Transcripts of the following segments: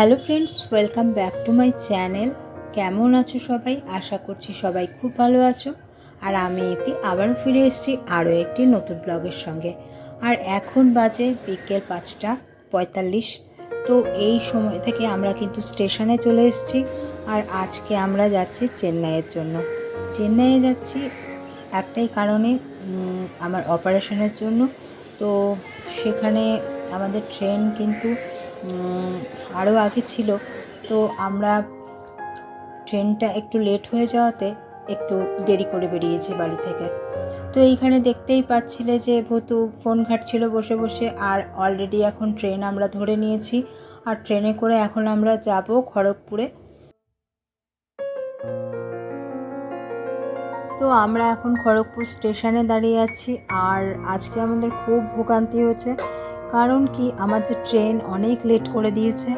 Hello friends, welcome back to my channel. কেমন আছো সবাই? আশা করছি সবাই খুব ভালো আছো। আর আমি এতে আবারও ফিরে এসেছি আরও একটি নতুন ব্লগের সঙ্গে। আর এখন বাজে বিকেল পাঁচটা পঁয়তাল্লিশ। তো এই সময় থেকে আমরা কিন্তু স্টেশনে চলে এসেছি। আর আজকে আমরা যাচ্ছি চেন্নাইয়ের জন্য। চেন্নাইয়ে যাচ্ছি একটাই কারণে আমার অপারেশনের জন্য। তো সেখানে আমাদের ট্রেন কিন্তু আরও আগে ছিল, তো আমরা ট্রেনটা একটু লেট হয়ে যাওয়াতে একটু দেরি করে বেরিয়েছি বাড়ি থেকে। তো এইখানে দেখতেই পাচ্ছিলে যে ভূতু ফোন ঘাটছিল বসে বসে, আর অলরেডি এখন ট্রেন আমরা ধরে নিয়েছি, আর ট্রেনে করে এখন আমরা যাব খড়গপুরে। তো আমরা এখন খড়গপুর স্টেশনে দাঁড়িয়ে আছি, আর আজকে আমাদের খুব ভোগান্তি হয়েছে। কারণ কি আমাদের ট্রেন অনেক লেট করে দিয়েছে।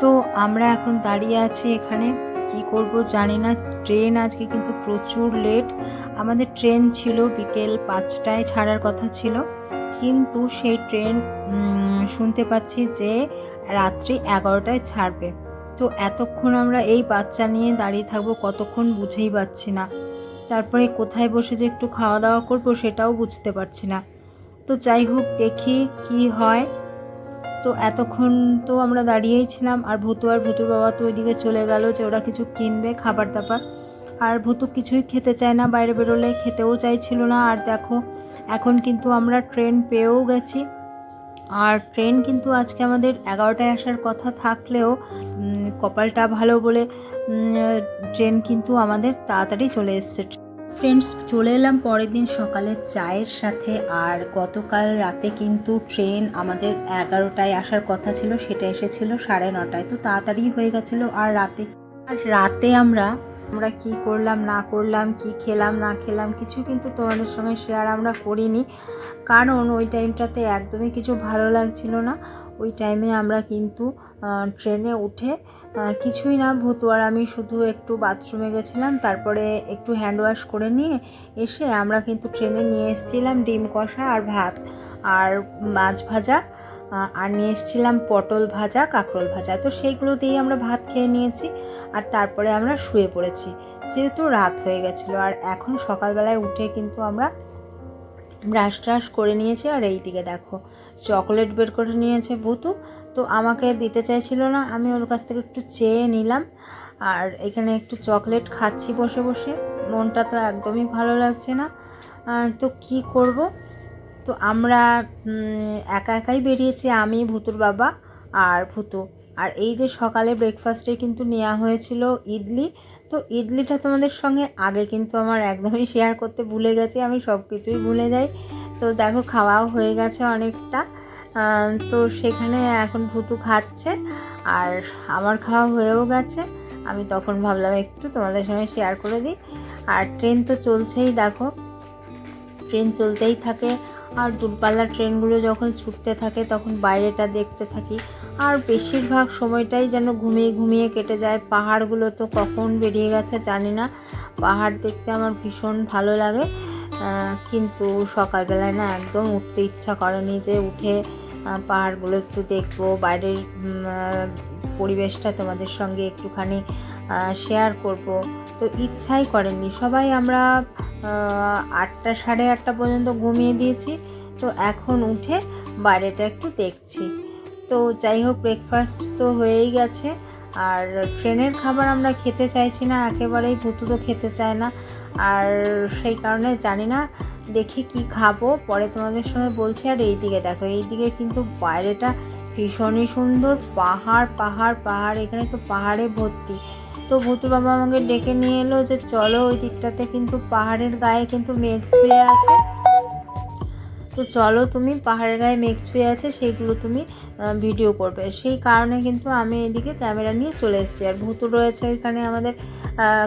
তো আমরা এখন দাঁড়িয়ে আছি এখানে। কি করব জানি না। ট্রেন আজকে কিন্তু প্রচুর লেট। আমাদের ট্রেন ছিল বিকেল পাঁচটায় ছাড়ার কথা ছিল। কিন্তু সেই ট্রেন শুনতে পাচ্ছি যে রাত্রি এগারোটায় ছাড়বে। তো এতক্ষণ আমরা এই বাচ্চা নিয়ে দাঁড়িয়ে থাকব কতক্ষণ বুঝেই পাচ্ছি না। তারপরে কোথায় বসে যে একটু খাওয়া দাওয়া করব সেটাও বুঝতে পারছি না। তো যাই হোক, দেখি কি হয়। তো এতক্ষণ তো আমরা দাঁড়িয়েই ছিলাম, আর ভুতু আর ভুতুর বাবা তো ওইদিকে চলে গেল যে ওরা কিছু কিনবে, খাবার দাবার। আর ভুতু কিছুই খেতে চায় না, বাইরে বেরোলে খেতেও চাইছিল না। আর দেখো, এখন কিন্তু আমরা ট্রেন পেয়েও গেছি। আর ট্রেন কিন্তু আজকে আমাদের এগারোটায় আসার কথা থাকলেও কপালটা ভালো বলে ট্রেন কিন্তু আমাদের তাড়াতাড়ি চলে এসছে। ফ্রেন্ডস চলে এলাম পরের দিন সকালে চায়ের সাথে। আর গতকাল রাতে কিন্তু ট্রেন আমাদের এগারোটায় আসার কথা ছিল, সেটা এসেছিল সাড়ে নটায়। তো তাড়াতাড়ি হয়ে গেছিল আর রাতে আর রাতে আমরা আমরা কি করলাম, না করলাম, কি খেলাম, না খেলাম, কিছু কিন্তু তোমাদের সঙ্গে শেয়ার আমরা করিনি। কারণ ওই টাইমটাতে একদমই কিছু ভালো লাগছিল না। ওই টাইমে আমরা কিন্তু ট্রেনে উঠে কিছুই না ভূতু আর আমি শুধু একটু বাথরুমে গেছিলাম, তারপরে একটু হ্যান্ড ওয়াশ করে নিয়ে এসে আমরা কিন্তু ট্রেনে নিয়ে এসেছিলাম ডিম কষা আর ভাত। আর মাছ ভাজা আর নিয়ে এসেছিলাম পটল ভাজা, কাঁকরোল ভাজা। তো সেইগুলো দিয়েই আমরা ভাত খেয়ে নিয়েছি, আর তারপরে আমরা শুয়ে পড়েছি। যেহেতু রাত হয়ে গেছিল, আর এখন সকালবেলায় উঠে কিন্তু আমরা ব্রাশ ট্রাশ করে নিয়েছে আর এই দিকে দেখো, চকলেট বের করে নিয়েছে ভুতু। তো আমাকে দিতে চাইছিল না, আমি ওর কাছ থেকে একটু চেয়ে নিলাম। আর এখানে একটু চকলেট খাচ্ছি বসে বসে, মনটা তো একদমই ভালো লাগছে না। তো কি করব? তো আমরা একা একাই বেরিয়েছি, আমি, ভুতুর বাবা আর ভুতু। আর এই যে সকালে ব্রেকফাস্টে কিন্তু নেওয়া হয়েছিল ইডলি তো ইডলিটা তোমাদের সঙ্গে আগে কিন্তু আমার একদমই শেয়ার করতে ভুলে গেছি, আমি সব কিছুই ভুলে যাই। তো দেখো খাওয়াও হয়ে গেছে অনেকটা। তো সেখানে এখন ভুতু খাচ্ছে আর আমার খাওয়া হয়েও গেছে। আমি তখন ভাবলাম একটু তোমাদের সঙ্গে শেয়ার করে দিই। আর ট্রেন তো চলছেই, দেখো। ট্রেন চলতেই থাকে। আর দূরপাল্লার ট্রেনগুলো যখন ছুটতে থাকে, তখন বাইরেটা দেখতে থাকি। আর বেশিরভাগ সময়টাই যেন ঘুমিয়ে ঘুমিয়ে কেটে যায়। পাহাড়গুলো তো কখন বেরিয়ে গেছে জানি না। পাহাড় দেখতে আমার ভীষণ ভালো লাগে। কিন্তু সকালবেলায় না একদম উঠতে ইচ্ছা করেনি যে উঠে পাহাড়গুলো একটু দেখব। বাইরের পরিবেশটা তোমাদের সঙ্গে একটুখানি শেয়ার করব। তো ইচ্ছাই করেনি সবাই আমরা আটটা, সাড়ে আটটা পর্যন্ত ঘুমিয়ে দিয়েছি। তো এখন উঠে বাইরেটা একটু দেখছি। তো যাই হোক ব্রেকফাস্ট তো হয়েই গেছে। আর ট্রেনের খাবার আমরা খেতে চাইছি না, একেবারেই ভুতু তো খেতে চায় না। আর সেই কারণে জানি না, দেখি কি খাব। পরে তোমাদের সঙ্গে বলছি, আর এইদিকে দেখো এইদিকে কিন্তু বাইরেটা ভীষণই সুন্দর। পাহাড় পাহাড় পাহাড়, এখানে তো পাহাড়ে ভর্তি। তো ভুতু বাবা আমাকে ডেকে নিয়ে এলো যে চলো ওই দিকটাতে কিন্তু পাহাড়ের গায়ে কিন্তু মেঘ ছুঁয়ে আছে। তো চলো তুমি পাহাড়ের গায়ে মেঘ ছুঁয়ে আছে, সেইগুলো তুমি ভিডিও করবে। সেই কারণে কিন্তু আমি এদিকে ক্যামেরা নিয়ে চলে এসেছি। আর ভূতু রয়েছে ওইখানে আমাদের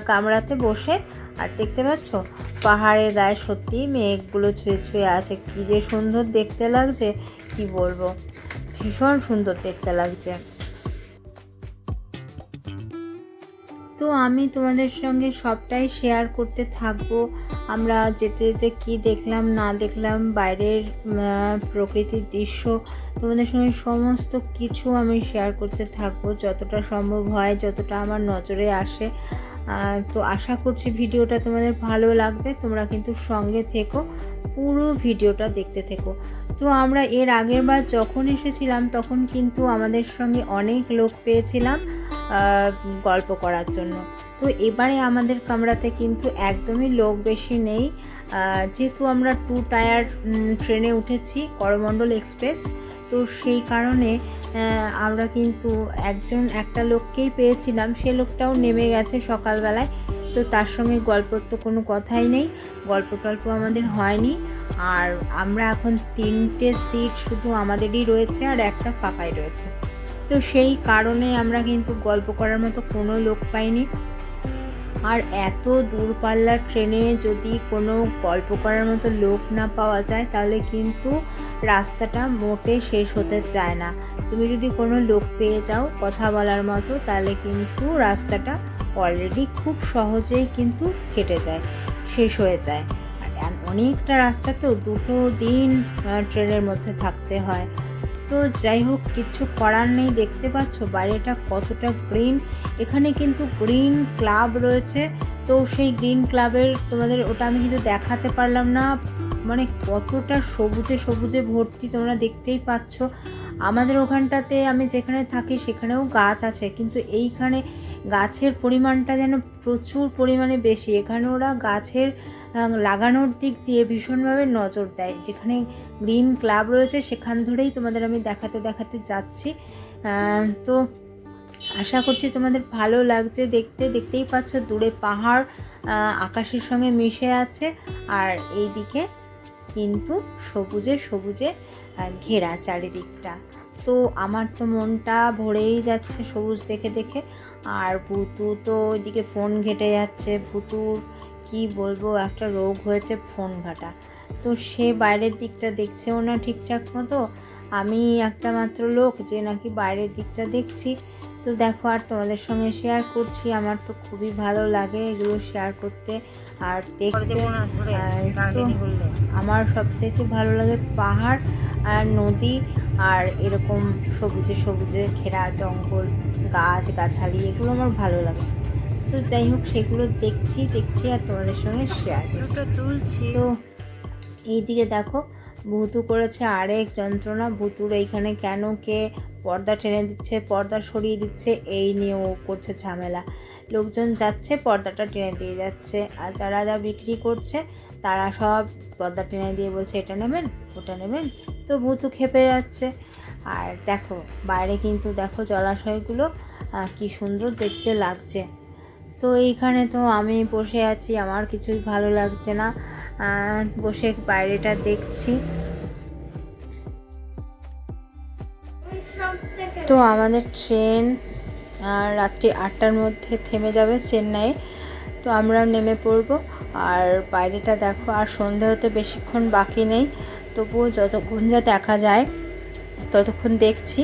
কামরাতে বসে। আর দেখতে পাচ্ছ? পাহাড়ের গায়ে সত্যি মেঘগুলো ছুঁয়ে ছুঁয়ে আছে। কী যে সুন্দর দেখতে লাগছে, কি বলব? ভীষণ সুন্দর দেখতে লাগছে। তো আমি তোমাদের সঙ্গে সবটাই শেয়ার করতে থাকব। আমরা যেতে যেতে কী দেখলাম, না দেখলাম, বাইরের প্রকৃতির দৃশ্য। তোমাদের সঙ্গে সমস্ত কিছু আমি শেয়ার করতে থাকব, যতটা সম্ভব হয়, যতটা আমার নজরে আসে। তো আশা করছি ভিডিওটা তোমাদের ভালো লাগবে। তোমরা কিন্তু সঙ্গে থেকো, পুরো ভিডিওটা দেখতে থেকো। তো আমরা এর আগের বার যখন এসেছিলাম, তখন কিন্তু আমাদের সঙ্গে অনেক লোক পেয়েছিলাম। গল্প করার জন্য। তো এবারে আমাদের কামরাতে কিন্তু একদমই লোক বেশি নেই। যেহেতু আমরা টু টায়ার ট্রেনে উঠেছি, করমণ্ডল এক্সপ্রেস, তো সেই কারণে আমরা কিন্তু একজন, একটা লোককেই পেয়েছিলাম। সে লোকটাও নেমে গেছে সকালবেলায়, তো তার সঙ্গে গল্পর তো কোনো কথাই নেই। গল্প টল্প আমাদের হয়নি। আর আমরা এখন তিনটে সিট শুধু আমাদেরই রয়েছে আর একটা ফাঁকাই রয়েছে। তো সেই কারণে আমরা কিন্তু গল্প করার মতো কোনো লোক পাইনি। আর এত দূরপাল্লার ট্রেনে যদি কোনো গল্প করার মতো লোক না পাওয়া যায়, তাহলে কিন্তু রাস্তাটা মোটে শেষ হতে চায় না। তুমি যদি কোনো লোক পেয়ে যাও কথা বলার মতো, তাহলে কিন্তু রাস্তাটা অলরেডি খুব সহজেই কিন্তু কেটে যায়, শেষ হয়ে যায়। আর অনেকটা রাস্তা তো দুটো দিন ট্রেনের মধ্যে থাকতে হয়। তো যাই হোক, কিছু করার নেই, দেখতে পাচ্ছ বাইরেটা কতটা গ্রিন এখানে কিন্তু গ্রিন ক্লাব রয়েছে। তো সেই গ্রিন ক্লাবের তোমাদের, ওটা আমি কিন্তু দেখাতে পারলাম না। মানে কতটা সবুজে সবুজে ভর্তি তোমরা দেখতেই পাচ্ছ। আমাদের ওখানটাতে আমি যেখানে থাকি, সেখানেও গাছ আছে। কিন্তু এইখানে গাছের পরিমাণটা যেন প্রচুর পরিমাণে বেশি। এখানে ওরা গাছের লাগানোর দিক দিয়ে ভীষণভাবে নজর দেয়। যেখানে গ্রিন ক্লাব রয়েছে, সেখান ধরেই তোমাদের আমি দেখাতে দেখাতে যাচ্ছি। তো আশা করছি তোমাদের ভালো লাগছে। দেখতে, দেখতেই পাচ্ছ দূরে পাহাড় আকাশের সঙ্গে মিশে আছে। আর এইদিকে কিন্তু সবুজে সবুজে ঘেরা চারিদিকটা। তো আমার তো মনটা ভরেই যাচ্ছে সবুজ দেখে দেখে। আর ভুতু তো ওইদিকে ফোন ঘেটে যাচ্ছে। ভুতুর কি বলব, একটা রোগ হয়েছে ফোন ঘাটা। তো সে বাইরের দিকটা দেখছেও না ঠিকঠাক মতো। আমি একটা মাত্র লোক যে নাকি বাইরের দিকটা দেখছি। তো দেখো আর তোমাদের সঙ্গে শেয়ার করছি আমার তো খুবই ভালো লাগে এগুলো শেয়ার করতে। আর দেখতে আর তো আমার সবচাইতে ভালো লাগে পাহাড় আর নদী আর এরকম সবুজে সবুজে ঘেরা জঙ্গল গাছ গাছালি এগুলো আমার ভালো লাগে। তো যাই হোক সেগুলো দেখছি দেখছি আর তোমাদের সঙ্গে শেয়ার করছি। তুলছি। তো এইদিকে দেখো, ভুতু করেছে আরেক যন্ত্রণা। ভুতুর এইখানে কেন কে পর্দা টেনে দিচ্ছে, পর্দা সরিয়ে দিচ্ছে, এই নিয়ে ও করছে ঝামেলা। লোকজন যাচ্ছে, পর্দাটা টেনে দিয়ে যাচ্ছে। আর যারা যা বিক্রি করছে, তারা সব পর্দা টেনে দিয়ে বলছে, এটা নেবেন, ওটা নেবেন। তো ভুতু খেপে যাচ্ছে। আর দেখো, বাইরে কিন্তু দেখো জলাশয়গুলো কি সুন্দর দেখতে লাগছে। তো এইখানে তো আমি বসে আছি, আমার কিছুই ভালো লাগছে না। বসে বাইরেটা দেখছি। তো আমাদের ট্রেন রাত্রি আটটার মধ্যে থেমে যাবে চেন্নাইয়ে। তো আমরা নেমে পড়ব। আর বাইরেটা দেখো, আর সন্ধে হতে বেশিক্ষণ বাকি নেই। তবুও যতক্ষণ যা দেখা যায়, ততক্ষণ দেখছি।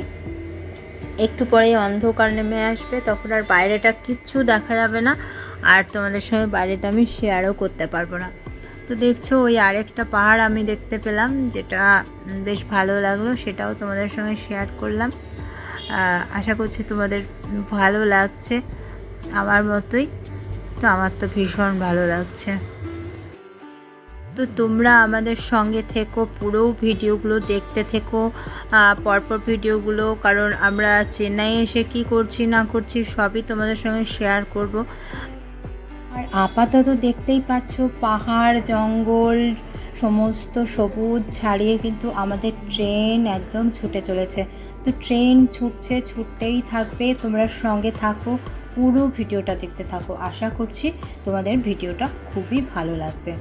একটু পরেই অন্ধকার নেমে আসবে, তখন আর বাইরেটা কিচ্ছু দেখা যাবে না, আর তোমাদের সঙ্গে বাইরেটা আমি শেয়ারও করতে পারব না। তো দেখছ, ওই আরেকটা পাহাড় আমি দেখতে পেলাম, যেটা বেশ ভালো লাগল, সেটাও তোমাদের সঙ্গে শেয়ার করলাম। আশা করছি তোমাদের ভালো লাগছে, আমার মতোই। তো আমার তো ভীষণ ভালো লাগছে। তো তোমরা আমাদের সঙ্গে থেকো, পুরো ভিডিওগুলো দেখতে থেকো পরপর ভিডিওগুলো, কারণ আমরা চেন্নাই এসে কি করছি, না করছি, সবই তোমাদের সঙ্গে শেয়ার করব। আর আপাতত দেখতেই পাচ্ছ, পাহাড়, জঙ্গল, সমস্ত সবুজ ছাড়িয়ে কিন্তু আমাদের ট্রেন একদম ছুটে চলেছে। তো ট্রেন ছুটছে, ছুটতেই থাকবে, তোমরা সঙ্গে থাকো, পুরো ভিডিওটা দেখতে থাকো। আশা করছি তোমাদের ভিডিওটা খুবই ভালো লাগবে।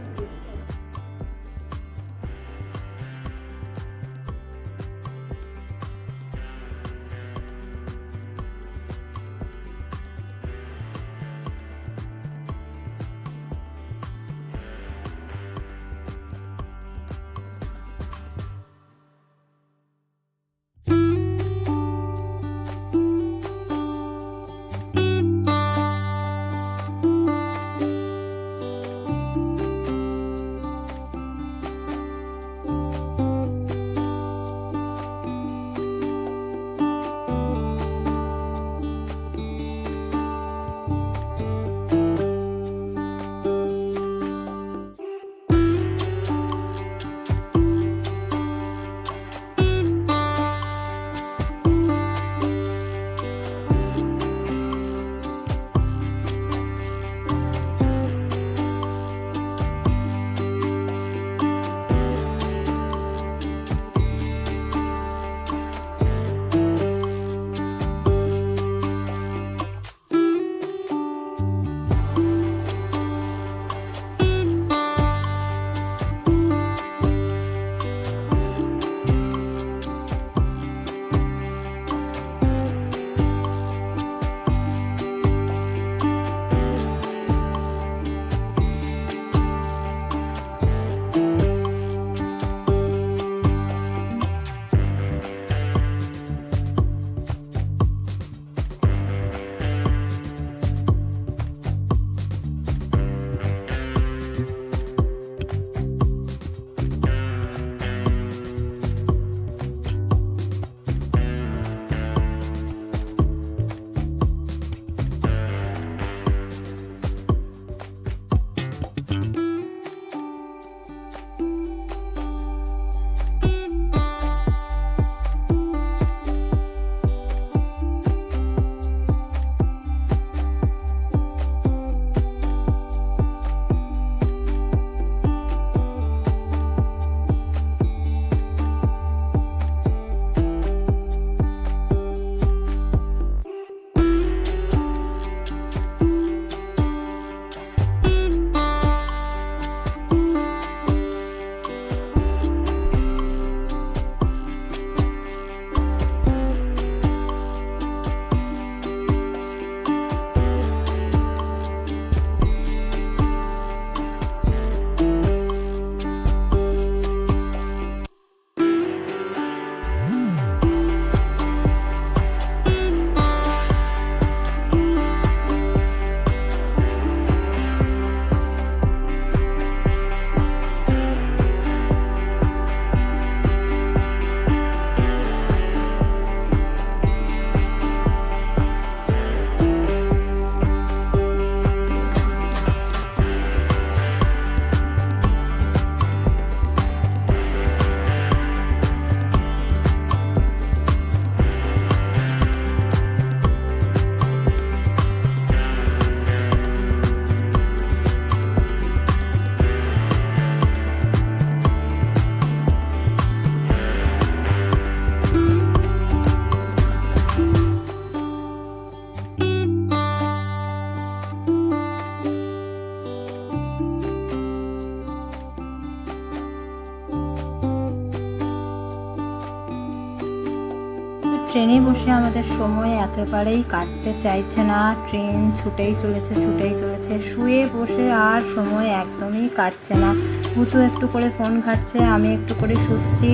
আমাদের সময় একেবারেই কাটতে চাইছে না। ট্রেন ছুটেই চলেছে ছুটেই চলেছে। শুয়ে বসে আর সময় একদমই কাটছে না। ভুতু একটু করে ফোন ঘাটছে, আমি একটু করে শুচ্ছি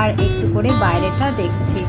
আর একটু করে বাইরেটা দেখছি।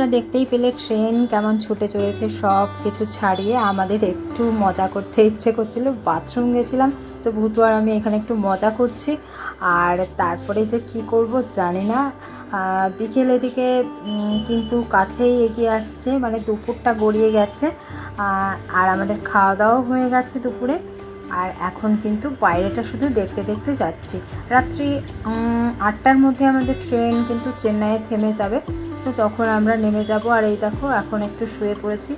তোমরা দেখতেই পেলে ট্রেন কেমন ছুটে চলেছে সব কিছু ছাড়িয়ে আমাদের একটু মজা করতে ইচ্ছে করছিল। বাথরুম গেছিলাম তো আর আমি এখানে একটু মজা করছি। আর তারপরে যে কি করব জানি না। আহ, দিকে কিন্তু কাছেই এগিয়ে আসছে মানে দুপুরটা গড়িয়ে গেছে। আর আমাদের খাওয়া দাওয়াও হয়ে গেছে দুপুরে। আর এখন কিন্তু বাইরেটা শুধু দেখতে দেখতে যাচ্ছি। রাত্রি আটটার মধ্যে আমাদের ট্রেন কিন্তু চেন্নাইয়ে থেমে যাবে। তো তখন আমরা নেমে যাব। আর এই দেখো, এখন একটু শুয়ে পড়েছি।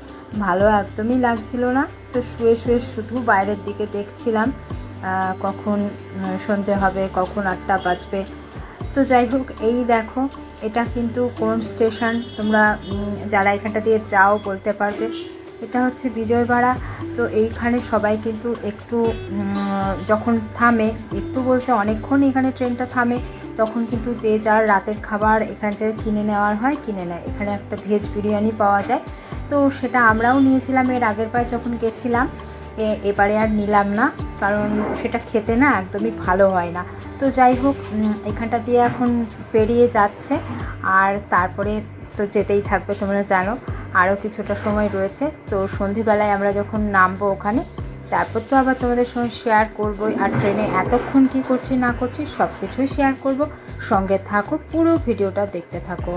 ভালো একদমই লাগছিল না। তো শুয়ে শুয়ে শুধু বাইরের দিকে দেখছিলাম কখন সন্ধে হবে, কখন আটটা বাজবে। তো যাই হোক, এই দেখো, এটা কিন্তু কোন স্টেশন? তোমরা যারা এখানটা দিয়ে যাও বলতে পারবে। এটা হচ্ছে বিজয়বাড়া। তো এইখানে সবাই কিন্তু একটু যখন থামে, একটু বলতে অনেকক্ষণ এখানে ট্রেনটা থামে। তখন কিন্তু যে যার রাতের খাবার এখান থেকে কিনে নেওয়ার হয়, কিনে নেয়। এখানে একটা ভেজ বিরিয়ানি পাওয়া যায়। তো সেটা আমরাও নিয়েছিলাম এর আগের বার যখন গেছিলাম। এবারে আর নিলাম না, কারণ সেটা খেতে না একদমই ভালো হয় না। তো যাই হোক এখানটা দিয়ে এখন পেরিয়ে যাচ্ছে। আর তারপরে তো যেতেই থাকবে, তোমরা জানো। আরও কিছুটা সময় রয়েছে। তো সন্ধেবেলায় আমরা যখন নামবো ওখানে তারপর তো আবার তোমাদের সঙ্গে শেয়ার করবোই। আর ট্রেনে এতক্ষণ কী করছি, না করছি সব কিছুই শেয়ার করব। সঙ্গে থাকো, পুরো ভিডিওটা দেখতে থাকো।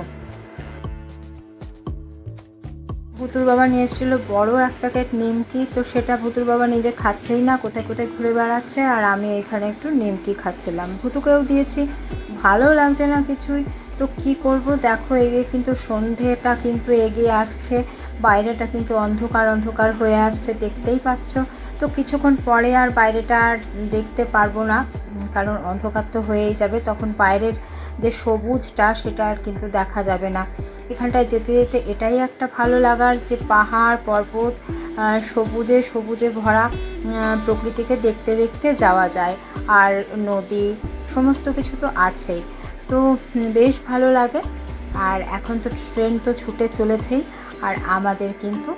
ভুতুর বাবা নিয়ে এসেছিল বড় এক প্যাকেট নিমকি। তো সেটা ভুতুর বাবা নিজে খাচ্ছেই না, কোথায় কোথায় ঘুরে বেড়াচ্ছে। আর আমি এখানে একটু নিমকি খাচ্ছিলাম। ভুতুকেও দিয়েছি। ভালো লাগছে না কিছুই। তো কি করব? দেখো, এগিয়ে কিন্তু সন্ধেটা কিন্তু এগিয়ে আসছে। বাইরেটা কিন্তু অন্ধকার অন্ধকার হয়ে আসছে, দেখতেই পাচ্ছ। তো কিছুক্ষণ পরে আর বাইরেটা আর দেখতে পারব না, কারণ অন্ধকার তো হয়েই যাবে। তখন বাইরের যে সবুজটা, সেটা আর কিন্তু দেখা যাবে না। এখানটায় যেতে যেতে এটাই একটা ভালো লাগার যে পাহাড়, পর্বত সবুজে সবুজে ভরা প্রকৃতিকে দেখতে দেখতে যাওয়া যায়। আর নদী, সমস্ত কিছু তো আছেই। তো বেশ ভালো লাগে। আর এখন তো ট্রেন তো ছুটে চলেছেই। আর আমাদের কিন্তু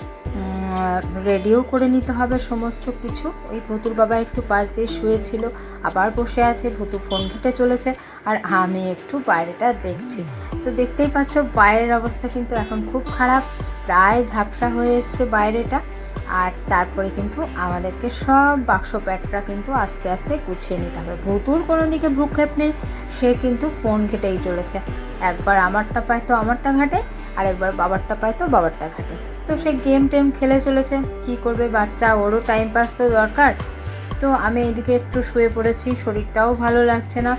রেডিও করে নিতে হবে সমস্ত কিছু। ওই ভুতুর বাবা একটু পাশ দিয়ে শুয়েছিল, আবার বসে আছে, ভুতু ফোন ঘেটে চলেছে, আর আমি একটু বাইরেটা দেখছি। তো দেখতেই পাচ্ছ, বাইরের অবস্থা কিন্তু এখন খুব খারাপ। প্রায় ঝাপসা হয়ে এসছে বাইরেটা। আর তারপরে কিন্তু আমাদেরকে সব বাক্স প্যাকটা কিন্তু আস্তে আস্তে গুছিয়ে নিতে হবে। ভুতুর কোনো দিকে ভ্রুক্ষেপ নেই, সে কিন্তু ফোন ঘেটেই চলেছে। একবার আমারটা পায় তো আমারটা ঘাটে, আর একবার বাবারটা পায় তো বাবারটা ঘাটে। তো সে গেম টেম খেলে চলেছে, কি করবে বাচ্চা, ওরও টাইম পাস তো দরকার। তো আমি এদিকে একটু শুয়ে পড়েছি, শরীরটাও ভালো লাগছে না।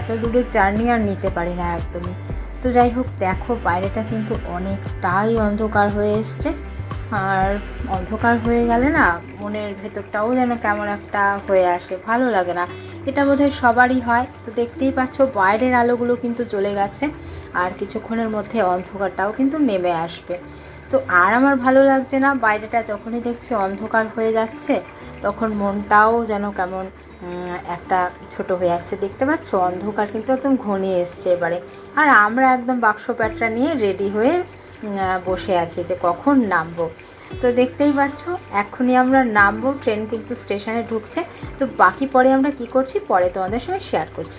এত দূরের জার্নি আর নিতে পারি না একদমই। তো যাই হোক, দেখো, বাইরেটা কিন্তু অনেকটাই অন্ধকার হয়ে এসছে। আর অন্ধকার হয়ে গেলে না মনের ভেতরটাও যেন কেমন একটা হয়ে আসে, ভালো লাগে না। এটা বোধহয় সবারই হয়। তো দেখতেই পাচ্ছ বাইরের আলোগুলো কিন্তু চলে গেছে আর কিছুক্ষণের মধ্যে অন্ধকারটাও কিন্তু নেমে আসবে। তো আর আমার ভালো লাগছে না, বাইরেটা যখনই দেখছি অন্ধকার হয়ে যাচ্ছে, তখন মনটাও যেন কেমন একটা ছোট হয়ে আসছে। দেখতে পাচ্ছ? অন্ধকার কিন্তু একদম ঘনিয়ে এসছে এবারে। আর আমরা একদম বাক্স প্যাটটা নিয়ে রেডি হয়ে বসে আছে যে কখন নামবো। তো দেখতেই পাচ্ছ, এখনই আমরা নামবো, ট্রেন কিন্তু স্টেশনে ঢুকছে। তো বাকি পরে আমরা কি করছি? পরে তোমাদের সঙ্গে শেয়ার করছি।